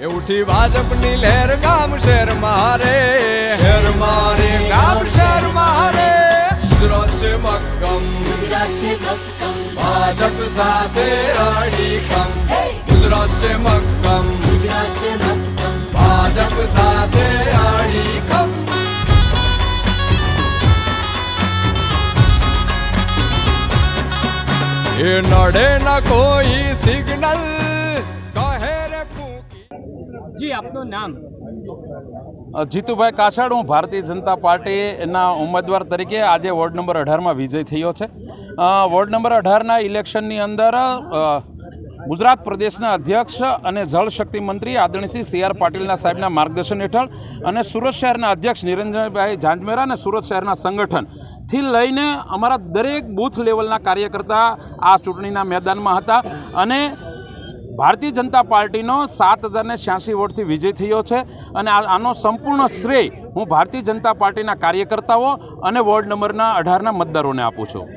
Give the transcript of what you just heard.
એ ઉઠી ભાજપની લહેર ગામ શેર મારે. શેર મારે ગામ શેર મારે. ગુજરાત છે મક્કમ. ગુજરાત છે મક્કમ. ભાજપ સાથે અડીખમ ગુજરાત છે મક્કમ. ગુજરાત છે મક્કમ. ભાજપ સાથે અડીખમ એ નડે ના કોઈ સિગ્નલ. જી, આપનું નામ? જીતુભાઈ કાછાડ, હું ભારતીય જનતા પાર્ટીના ઉમેદવાર તરીકે આજે વોર્ડ નંબર અઢારમાં વિજય થયો છે. વોર્ડ નંબર અઢારના ઇલેક્શનની અંદર ગુજરાત પ્રદેશના અધ્યક્ષ અને જળશક્તિ મંત્રી આદરણીય સી આર પાટીલના સાહેબના માર્ગદર્શન હેઠળ અને સુરત શહેરના અધ્યક્ષ નિરંજનભાઈ ઝાંઝમેરા અને સુરત શહેરના સંગઠનથી લઈને અમારા દરેક બૂથ લેવલના કાર્યકર્તા આ ચૂંટણીના મેદાનમાં હતા. અને ભારતીય જનતા પાર્ટીનો સાત હજારને છ્યાસી વોટથી વિજય થયો છે અને આનો સંપૂર્ણ શ્રેય હું ભારતીય જનતા પાર્ટીના કાર્યકર્તાઓ અને વોર્ડ નંબરના અઢારના મતદારોને આપું છું.